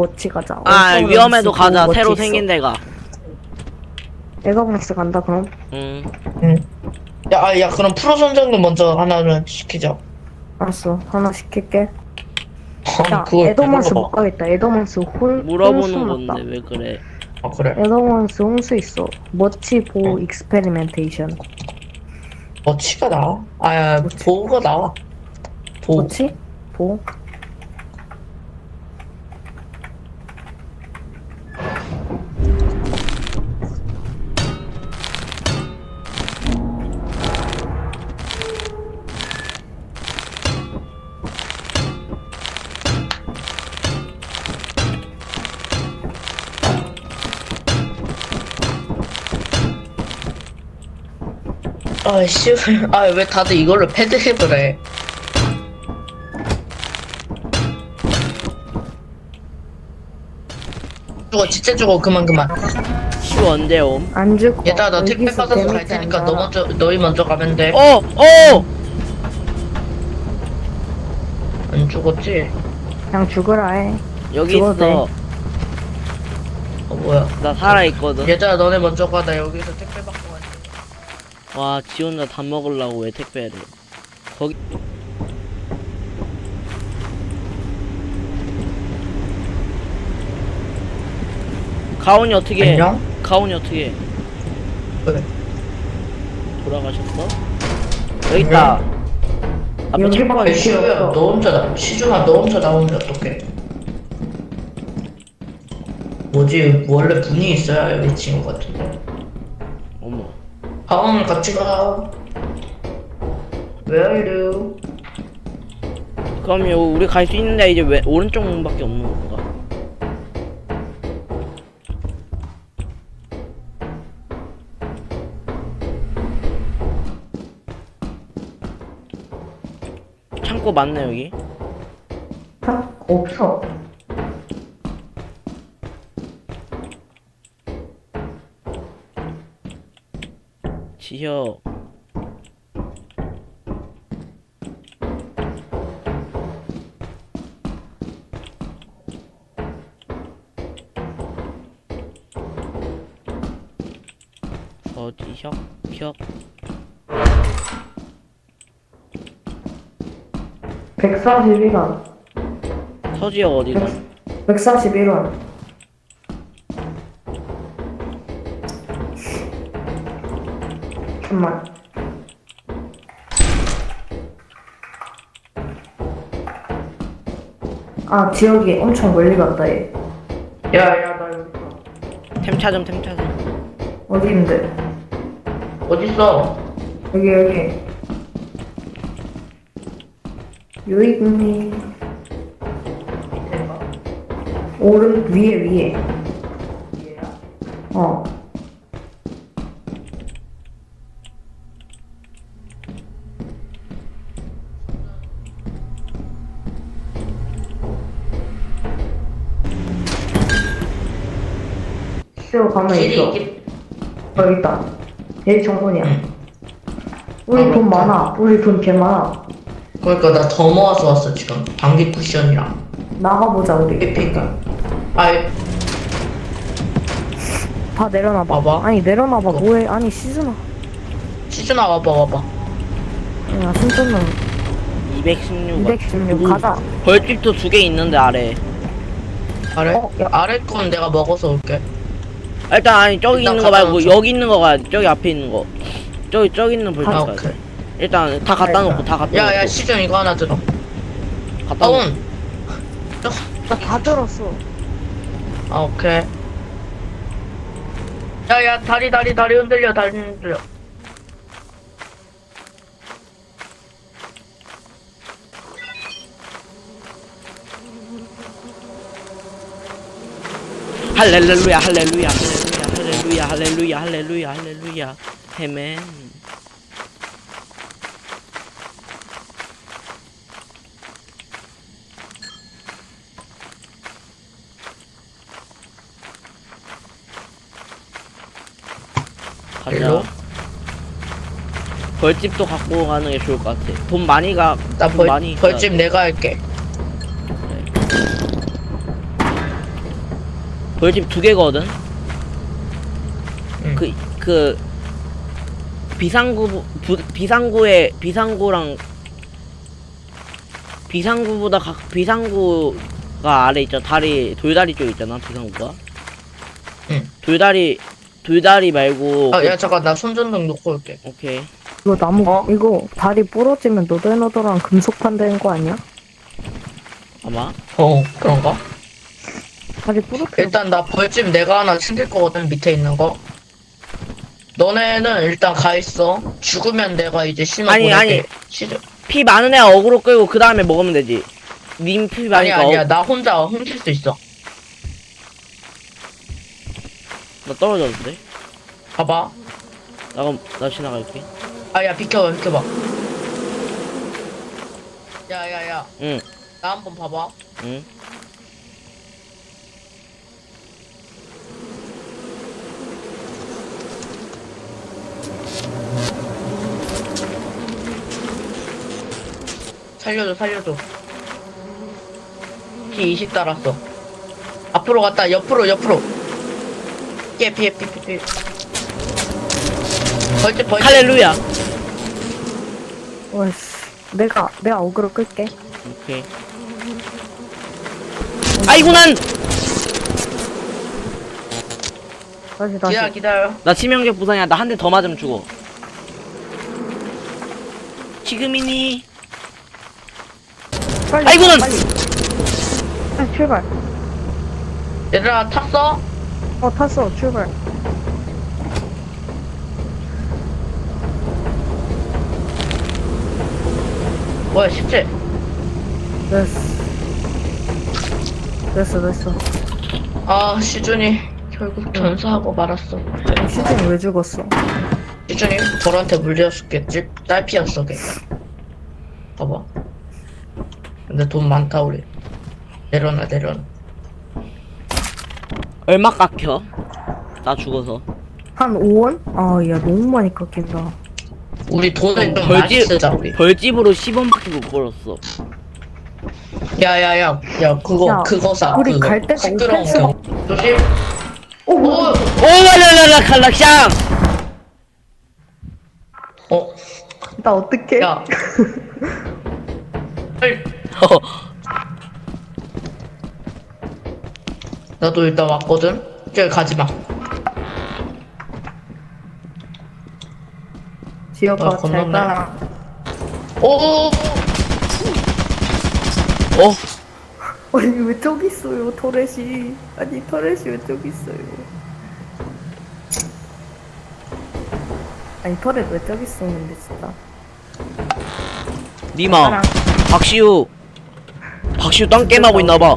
멋지 가자. 아 위험해도 가자 멋지 새로 있어. 생긴 데가 에가봉스 간다 그럼. 응 응. 야, 아, 야, 그럼 프로 선정도 먼저 하나는 시키자. 알았어. 하나 시킬게. 아니, 야, 그걸 에더먼스 못 가겠다. 에더먼스 홀. 물어보는 홍수 건데. 왜 그래 아, 그래. 에더먼스 홍수 있어. 멋지 보 어. 익스페리멘테이션. 어 치가 나와? 아, 야, 보호가 나와. 보호. 멋지? 보. 아, 씨. 아, 왜 다들 이걸로 패드립을 해? 죽어, 진짜 죽어. 그만, 그만. 슈 언제 옴? 안 죽어. 얘들아, 나 택배 여기서 받아서 갈 테니까 너. 먼저, 너희 먼저 가면 돼. 어! 어! 안 죽었지? 그냥 죽으라 해. 여기 죽어도 있어 어, 뭐야. 나 살아있거든 얘들아, 너네 먼저 가. 나 여기서 택배 받고 갈게. 와 지 혼자 다 먹으려고 왜 택배를 거기 가온이 어떻게 해? 안녕? 가온이 어떻게 해? 그래. 돌아가셨어? 여기 있다 앞에 시주야, 없어. 너 혼자 나, 시준아, 너 혼자 나오면 어떡해? 뭐지, 원래 분이 있어야 여기 친구 같은데. 다음 같이 가. Where are you? 그럼 요 우리 갈 수 있는데 이제 왜 오른쪽 문밖에 없는 건가? 창고 맞네 여기 탁 없어. 지효 어디 혁혁 141원. 서지혁 어디가 141원. 잠깐만. 아, 지역이 엄청 멀리 갔다, 얘. 야, 야, 나 여기 있어. 템차좀 템차좀 어디인데? 어딨어? 여기, 여기. 요이군이. 오른, 위에, 위에. 어. 쇼 가면 길이 있어. 있긴. 어, 여기 있다. 얘 정권이야. 응. 우리 아, 돈 맞다. 많아. 우리 돈 개 많아. 그러니까 나 더 모아서 왔어, 지금. 방귀 쿠션이랑. 나가보자, 우리. 에피가. 아, 다 내려놔봐. 봐봐. 아니, 내려놔봐. 뭐해. 아니, 시즌아. 시준아, 와봐, 와봐. 야, 순천은 216 216 가자. 벌집도 두 개 있는데 아래 아래? 어, 야. 아래 건 내가 먹어서 올게. 일단 아니 저기 일단 있는 거 말고 갖다 여기 있는 거 가야 돼 저기 앞에 있는 거 저기 저기 있는 벌집 아, 가야 오케이. 돼 일단 다 갖다 놓고 다 갖다 야, 놓고 야, 시준 이거 하나 들어. 갖다 놓고 다운. 나 다 들었어. 아, 오케이. 야, 야, 다리, 다리, 다리 흔들려, 다리 흔들려. 할렐루야 할렐루야 할렐루야 할렐루야 할렐루야 할렐루야 헤맨 일로? 가자 벌집도 갖고 가는 게 좋을 것 같아 돈 많이 가나돈 벌, 많이 있어야 벌집 돼. 내가 할게. 벌집 두 개거든. 응. 그그 비상구 부, 비상구에 비상구랑 비상구보다 각 비상구가 아래 있잖아 다리 돌다리 쪽 있잖아 비상구가 응. 돌다리 돌다리 말고 아, 야, 잠깐, 나 손전등 놓고 올게. 오케이 이거 나무 어? 이거 다리 부러지면 너덜너덜한 금속판 되는 거 아니야? 아마 어, 그런가? 다리 부러져. 일단 나 벌집 내가 하나 챙길 거거든, 밑에 있는 거. 너네는 일단 가 있어. 죽으면 내가 이제 신호 아니, 보낼게. 아니. 시즌. 피 많은 애가 어그로 끌고 그 다음에 먹으면 되지 님 피 아니, 많으니까 아니야. 어, 나 혼자 훔칠 수 있어. 나 떨어졌는데 봐봐. 나 그럼 나 지나갈게 아, 야, 비켜봐, 비켜봐. 야, 야, 야. 응 나 한번 봐봐. 응. 살려줘, 살려줘. 피20 달았어. 앞으로 갔다, 옆으로, 옆으로. 피해, 피해. 피해. 벌집, 벌집. 할렐루야 어이씨. 내가 내가 어그로 끌게. 오케이 아이고 난나 다시 다시. 기다려, 기다려. 치명적 부상이야 나 한 대 더 맞으면 죽어 지금이니 빨리. 아이고, 난- 빨리. 빨리 출발. 얘들아, 탔어? 어 탔어 출발. 뭐야, 쉽지? 됐어. 됐어 됐어. 아, 시준이 결국 전사하고 말았어. 시즌이 왜 죽었어? 시준이 벌한테 물렸었겠지? 딸피였어, 걔. 봐봐. 근데 돈 많다, 우리. 내려놔, 내려놔. 얼마 깎여? 나 죽어서 한 5원? 아, 야, 너무 많이 깎인다. 우리 돈을 좀 벌집- 많이 쓰자, 우리. 벌집으로 10원밖에 못 벌었어 야, 야, 야, 야, 그거, 야, 그거 사. 우리 그거. 갈 때가 시끄러운 오펜스 거. 조심. 오, 오! 오 말라라라 칼락샹 어, 나 어떡해? 야. 빨리. 나도 일단 왔거든? 저기 가지 마. 지역아, 어, 잘 건넜네. 가라. 오! 어? 아니, 왜 저기 있어요, 터렛이. 아니, 터렛이 왜 저기 있어요. 아니, 터렛 왜 저기 있었는데, 진짜. 니마 박시우 박시우 땅 게임하고 있나봐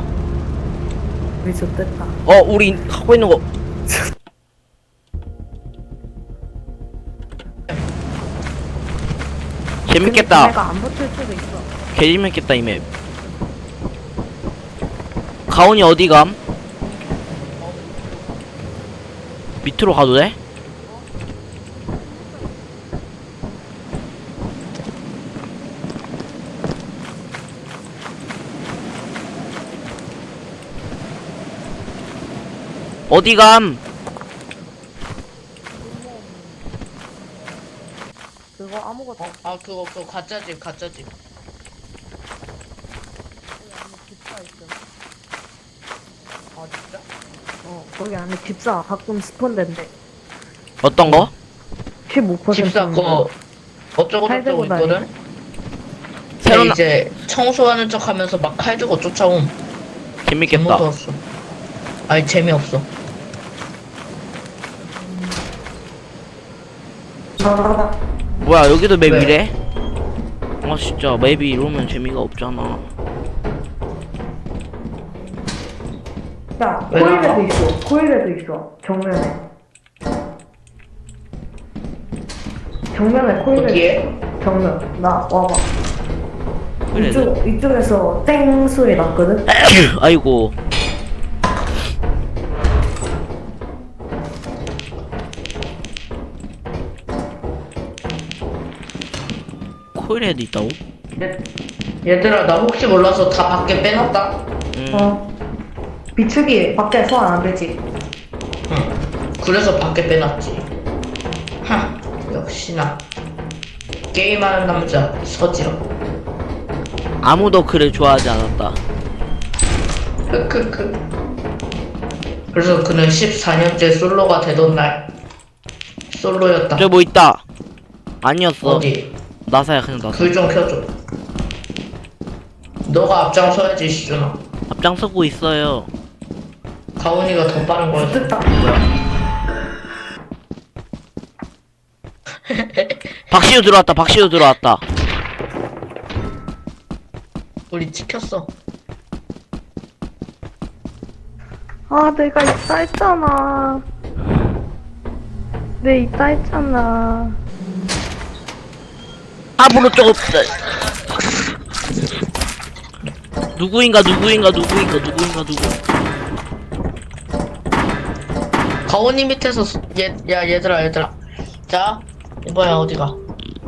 우리 좋댔다. 어 우리 갖고 있는 거 재밌겠다 내가 안 붙을 수도 있어. 개 재밌겠다 이맵 가온이 어디 감? 밑으로 가도 돼? 어디 감? 그거 아무것도 어? 아, 그거, 그거 가짜집, 가짜집. 아, 진짜? 어, 거기 안에 집사 가끔 스폰된대. 어떤 거? 15%. 집사 거 어쩌고 칼 저쩌고 들고 있거든? 새로 걔 나 이제 청소하는 척 하면서 막칼 들고 쫓아옴. 재밌겠다. 아니, 재미없어. 뭐야 여기도 왜? 맵이래? 아 진짜 맵이 이러면 재미가 없잖아 야? 코일에도 있어. 코일에도 있어. 정면에. 정면에 코일에 어디에? 정면. 나 와봐. 그래도 이쪽 이쪽에서 땡 소리 났거든. 아이고 코일에도 있다고? 얘- 얘들아, 나 혹시 몰라서 다 밖에 빼놨다. 응 어. 비축이 밖에 소환 안 되지. 응. 그래서 밖에 빼놨지. 하, 역시나. 게임하는 남자, 서지로. 아무도 그를 좋아하지 않았다. 크크크. 그래서 그는 14년째 솔로가 되던 날, 솔로였다. 저뭐 있다. 아니었어. 어디? 나사야 그냥 나사. 불 좀 켜줘. 너가 앞장서야지, 시준아. 앞장서고 있어요. 가온이가 더 빠른 거야. 됐다. 박시우 들어왔다. 박시우 들어왔다. 우리 찍혔어. 아, 내가 있다 했잖아. 내 있다 했잖아. 앞으로 조금. 누구인가 누구인가 누구인가 누구인가 누구. 가온이 밑에서 수- 얘, 야 얘들아 얘들아. 자, 이번엔 어디가?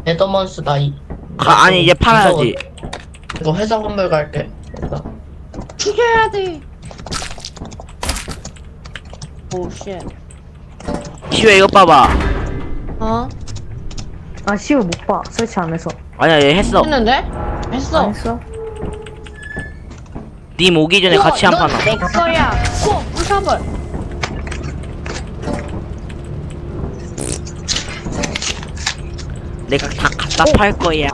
네더먼스 나이. 가 아니 이제 팔아야지. 이거 회사 건물 갈게. 이거. 죽여야 돼. 오 쉣. 시우야 이거 봐봐. 어? 아, 시우 못 봐. 설치 안 해서. 아니야 얘 했어. 했는데? 했어. 안 했어? 님 오기 전에 같이 한 판. 하자. 내 거야. 코 부셔버. 내가 다 갖다 팔 거야.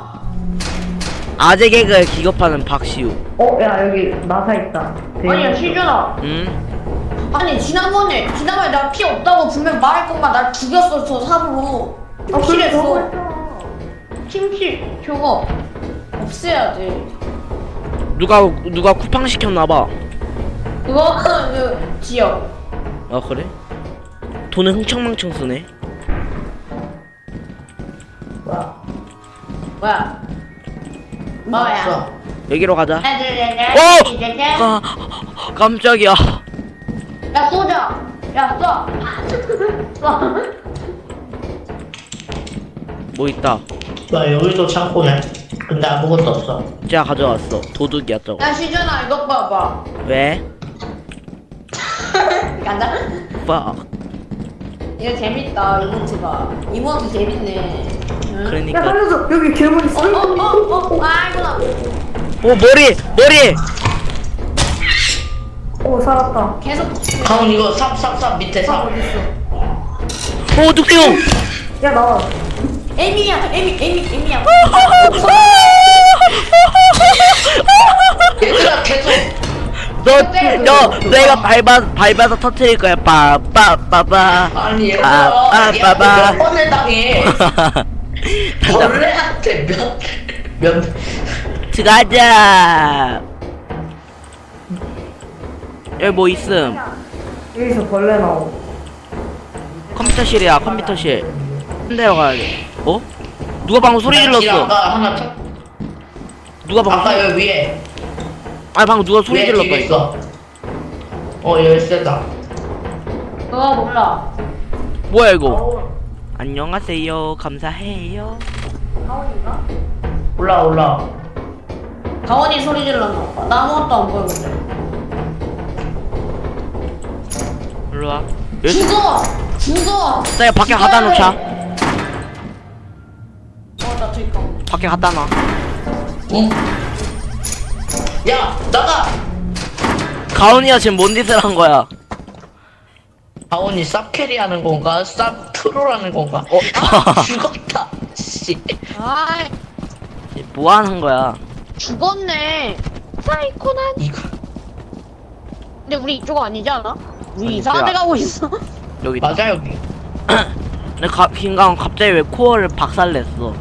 아재 개그에 기겁하는 박시우. 어, 야, 여기 나사 있다. 아니야 시준아. 응? 아니 지난번에 지난번에 나 피 없다고 분명 말했건만 날 죽였어 저 삽으로. 아, 그래. 저거 했잖아. 팀킬 저거 없애야 돼. 누가 누가 쿠팡 시켰나 봐. 그거는 그 지역. 아 그래? 돈을 흥청망청 쓰네. 뭐야? 뭐야? 뭐야? 없어. 여기로 가자. 어! 아, 깜짝이야. 야 쏘자. 야 쏴. 쏴. 뭐 있다. 나 여기도 창고네. 근데 아무것도 없어. 제가 가져왔어. 도둑이야 저거. 야 시준아 이것 봐봐. 왜? 간다. fuck. 이거 재밌다 이모트가. 이모트 재밌네. 응? 야, 그러니까. 살려줘. 여기 괴물 있어. 어 어 어 어 아이구나. 오 머리 머리. 오, 살았다. 계속 가온 이거 삽 삽 삽 밑에 삽 삽. 어딨어? 오 뚝배용. 야, 나와. 에미야 에미 에미 에미야. 얘들아 계속. 너, 너, 내가 밟아, 밟아서 터트릴 거야. 빠, 빠, 빠, 빠. 아니 얘들아. 아, 아, 얘한테 봐봐. 몇 번을 당해. 벌레한테 몇 몇. 들어가자. 여기 뭐 있음? 여기서 벌레 나오. 컴퓨터실이야, 컴퓨터실. 한 대로 가야 돼. 어? 누가 방금 소리 질렀어? 아까 하나 쳐. 누가 방금 아까 소리... 여기 위에. 아니 방금 누가 소리 위에 질렀다 이거. 있어. 어 열쇠다. 그거 몰라. 뭐야 이거? 안녕하세요. 감사해요. 올라 올라. 가원이 소리 질렀나 봐. 나 아무것도 안 보이는데. 일로 와. 죽어! 죽어! 야 밖에 죽어야 갖다 놓자. 돼. 어, 나 저기 가. 밖에 갖다 놔. 응? 야 나가. 가온이가 지금 뭔 짓을 한 거야? 아원이 쌉캐리 하는 건가? 쌉 트롤하는 건가? 어? 아, 죽었다. 씨. 아이, 뭐 하는 거야? 죽었네. 사이코난. 이거 근데 우리 이쪽 아니지 않아? 우리 아니, 이상한 데. 가고 있어. 여기 있다. 맞아 여기. 근데 가, 김가온 갑자기 왜 코어를 박살냈어?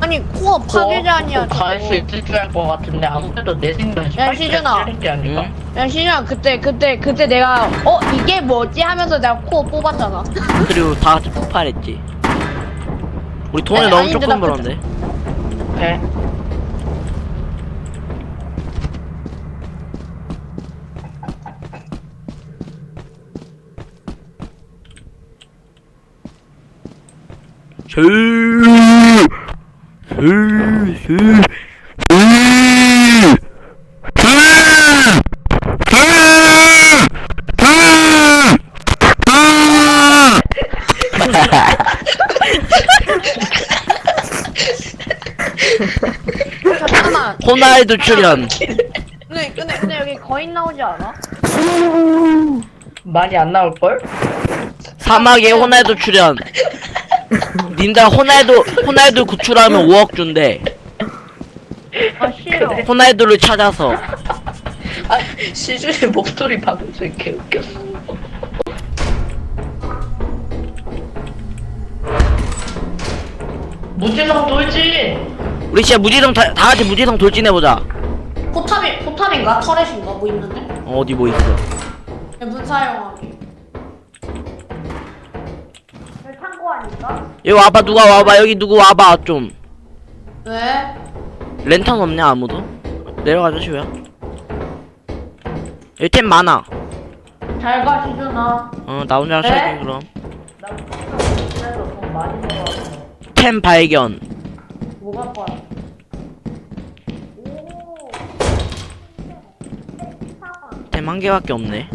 아니, 코어 파괴자 아니야. 갈수 저거. 있을 줄 알 것 같은데 아무래도 내 생각에 야, 시준아. 게? 야, 신이야, 그때, 그때, 그때 내가, 어, 이게 뭐지? 하면서 내가 코어 뽑았잖아. 그리고 다 같이 폭발했지. 우리 돈을 아니, 너무 아닌데, 조금 나 벌었는데. 배. 잠깐만. 호날두 출연. 근데, 근데, 근데 여기 거인 나오지 않아? 많이 안 나올걸? 사막에 호날도 출연. 닌다 호날도 호날두 구출하면 5억 준대. 아 싫어. 호날두를 찾아서. 아 시준이 목소리 방금 전 이렇게 웃겼어. 무지성 돌진! 우리 진짜 무지성 다, 다 같이 무지성 돌진해보자. 포탑이 포탑인가? 터렛인가? 뭐 있는데? 어, 어디 뭐 있어? 문 사용 아닐까? 여기 와봐 누가 와봐 여기 누구 와봐 좀 왜? 랜턴 없냐 아무도? 내려가자 시우야 여기 템 많아 잘 가시잖아. 어 나 혼자 네? 시작해 그럼 템 발견 뭐가 거야? 템한 개밖에 없네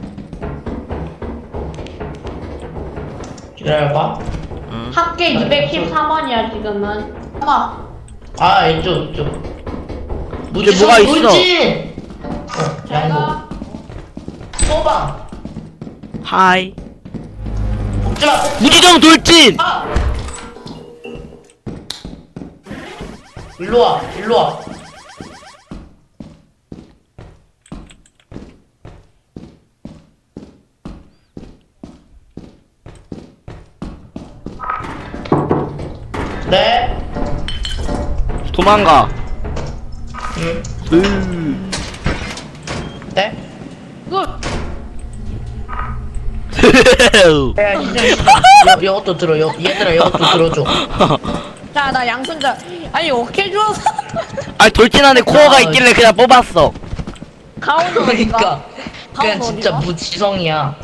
기다려봐 응. 합계 213원이야 지금은. 엄마. 아 이쪽 이쪽 뭐가 무지성 있어? 돌진 어잘 양보 가. 소방 하이 먹지마 무지성 돌진 아! 일로 와 일로 와 도망가 응? 으. 네? 굿. 야 이제 여, 이것도 들어 여, 얘들아 이것도 들어줘 자, 나 양손자. 아니, 어깨 주워서. 아니 돌진 안에 코어가 있길래 그냥 뽑았어 가온 그러니까 그냥 가온 진짜 어디가? 무지성이야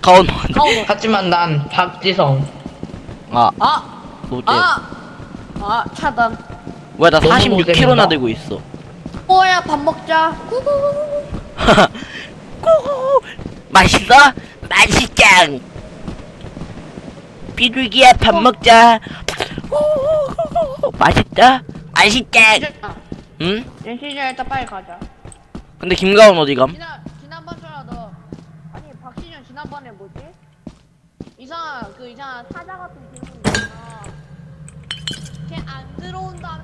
가온 가온 어디? 하지만 난 박지성 아 아, 아, 아, 차단. 뭐야 나 너무 46kg나 노잼이다. 들고 있어 뽀야, 밥 먹자. 구구구구. 꼬고 맛있어? 맛있짱 비둘기야 밥 먹자 맛있다? 맛있짱 응? 연시장 일단 빨리 가자. 근데 김가온 어디감? 지난 지난번처럼 너 아니 박시준 지난번에 뭐지? 이상한 그 이상한 사자 같은 질문 있잖아. 걔안 들어온다.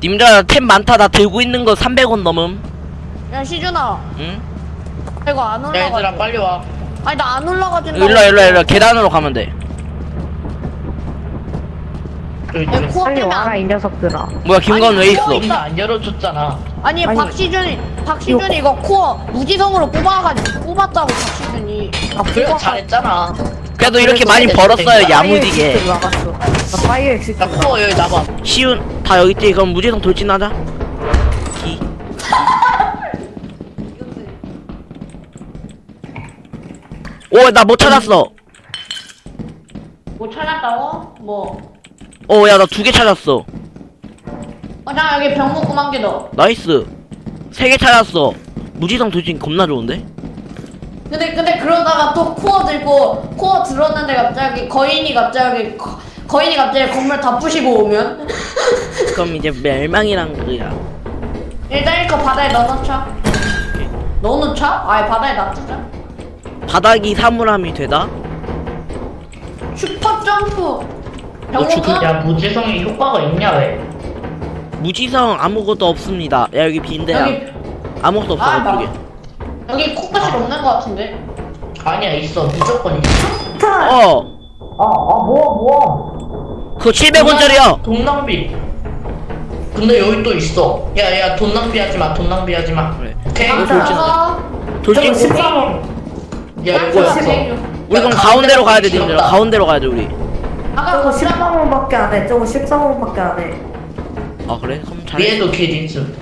님들 템 많다 나 들고 있는 거 300원 넘음 야 시준아, 응? 이거 안야 얘들아 올라가. 빨리 와 아니 나 안 올라가진다. 일로와 일로와 일로와 계단으로 가면 돼 저기 야, 저기 코어 빨리 때문에 와라 안- 이 녀석들아 뭐야 김가온 아니, 왜 있어? 코어 문안 열어줬잖아 아니, 아니, 박시준이 박시준이 이거 코어 무지성으로 뽑아가지고 뽑았다고 박시준이. 아 그래 뽑아가- 잘했잖아 그래도 이렇게 많이 벌었어요. 야무지게 파이어 엑시트 나갔어 나 파이어 엑시트 야 코어 여기 나봐 시운 다 여기 있지 그럼 무지성 돌진하자 기 오, 나 못 찾았어. 뭐 찾았다고? 뭐? 오, 야, 나 두 개 찾았어. 어, 자 여기 병 먹고 만개 더. 나이스. 세 개 찾았어. 무지성 돌진 겁나 좋은데? 근데 근데 그러다가 또 코어 들고 코어 들었는데 갑자기 거인이 갑자기 거, 거인이 갑자기 건물 다 부시고 오면 그럼 이제 멸망이란 거야. 일단 이거 바다에 넣어놓자. 넣어놓자? 아예 바다에 놔두자. 바닥이 사물함이 되다? 슈퍼 점프. 병너 죽을- 먹어? 야 무지성이 효과가 있냐 왜 무지성 아무것도 없습니다. 야, 여기 빈대야. 여기 아무것도 없어, 아, 그쪽에. 여기 코끝이 없는 것 같은데. 아니야 있어 무조건 있어 어, 아아 뭐야 뭐야 그거 700원짜리야. 돈 낭비 근데 여기 또 있어 야야 돈 낭비하지 마돈 낭비하지 마 그래. 오케이 아, 아, 돌진. 야 여기 뭐야? 있어 우리 그럼 가운데로 가야 돼, 님들. 가운데로 가야 돼, 우리. 아까 저거 거기다 13원밖에 안해 저거 13원밖에 안해 아, 그래? 그럼 잘해. 위에도 길 있음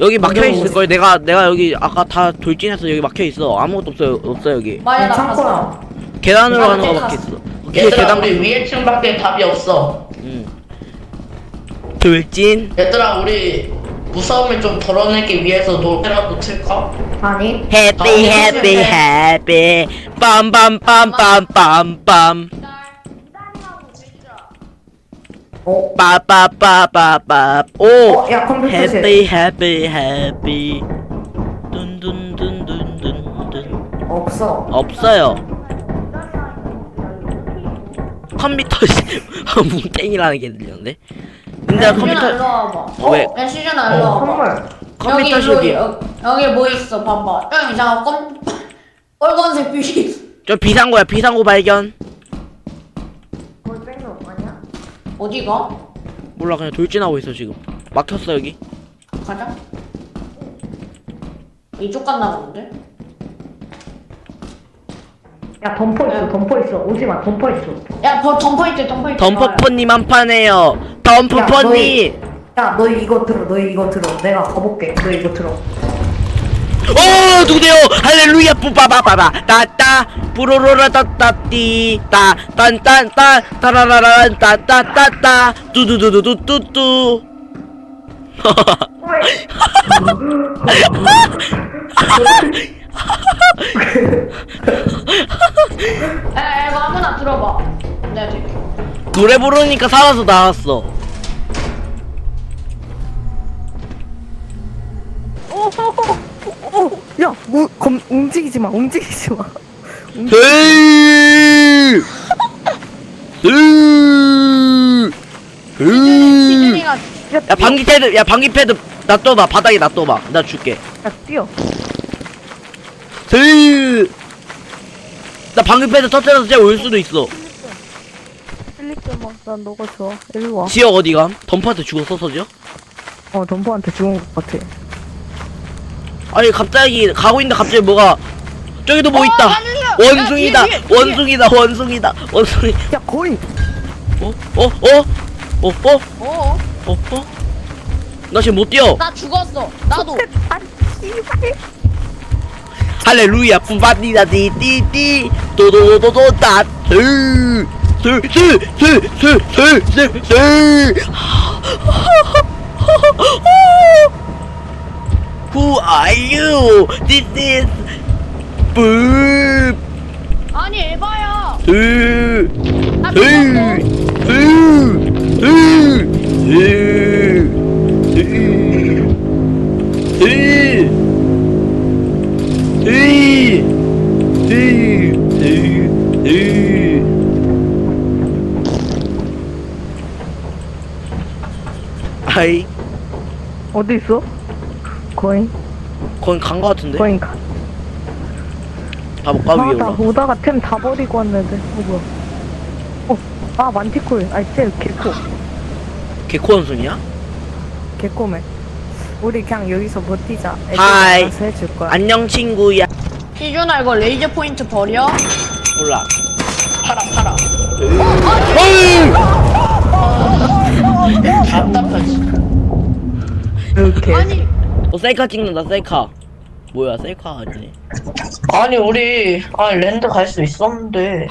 여기 막혀 있을 걸. 내가 내가 여기 아까 다 돌진해서 여기 막혀 있어. 아무것도 없어 없어 여기. 마야 나 창고야 봤어. 계단으로 아, 가는 거. 막혀 있어. 오케이, 얘들아 계단. 우리 위에 층밖에 답이 없어 응. 돌진. 얘들아 우리 무서움을 좀 덜어내기 위해서 노래라도 틀까? 아니 해피 해피 해피 빰빰빰빰빰빰. 기다리라고 제주자. 어? 빠빠빠빠빠 오 어? 야 해피 해피 해피 둔둔둔둔둔둔 없어 없어요 컴퓨터실 뭉땡이라는 게 들리는데 근데 일로 컴퓨터 와봐. 어, 왜? 야 시준아 일로 어 와봐. 선물 컴퓨터실 여기, 뒤에 여기, 여기 뭐 있어 봐봐. 형 이상한 껌 빨간색 빛이 있어. 저 비상구야 비상구 발견 어디가? 몰라 그냥 돌진하고 있어 지금. 막혔어 여기. 가자. 이쪽 갔나 본데? 야 덤퍼 있어 덤퍼 있어. 오지마 덤퍼 있어. 야, 버, 덤퍼이트, 덤퍼이트. 덤퍼퍼님 한 판해요. 덤퍼퍼님! 야너 이거 들어 너 이거 들어. 내가 가볼게. 너 이거 들어 오 누구세요? 할렐루야 뿌빠바바바 따따 뿌로로라 따따띠 따. 딴딴딴 따라라란 따따따따. 뚜두두두두뚜뚜. 야, 이거 아무나 들어봐. 내가 될게. 노래 부르니까 살아서 나왔어 우, 검, 움직이지 마 움직이지 마. 헤이 헤이 시준이가 야 방귀 패드 야 방귀 패드 놔둬봐 바닥에 놔둬봐. 나 줄게. 야 뛰어. 헤이 나 방귀 패드 터뜨려서 쟤 올 수도 있어. 막난 너가 좋아. 일로 와어 지역 어디감? 덤퍼한테 죽었어 서지요? 덤퍼한테 죽은 것 같아 아니 갑자기 가고 있는데 갑자기 뭐가 저기도 뭐 어, 있다! 원숭이다 야, 뒤에, 뒤에, 원숭이다 원숭이다 원숭이 야 거인 어? 어? 어? 어? 어? 어? 어? 어? 나 지금 못 뛰어 나 죽었어. 나도. 아 할렐루야 뿜바디다 디디디 도도도도도 따슬슬슬슬슬슬슬슬 Who are you? This is boop 아니, 에바야. 으 나으 죽었어. 으으 으으 아이 어디 있어? 거인 거긴 간거 같은데 거인 가 가볼까 위에 아나 올라 오다가 템 다 버리고 왔는데 어 뭐야 어아 만티콜 아니 쟤 개코 개코 원숭이야? 개코맨 우리 그냥 여기서 버티자 애들 하이. 알아서 해줄 거야 안녕 친구야 시준아, 이거 레이저 포인트 버려? 몰라 팔아 팔아. 어이! 답답하지. 이렇게 아니, 어 셀카 찍는다 셀카 뭐야 셀카 아니네 아니 우리 아 랜드 갈 수 있었는데.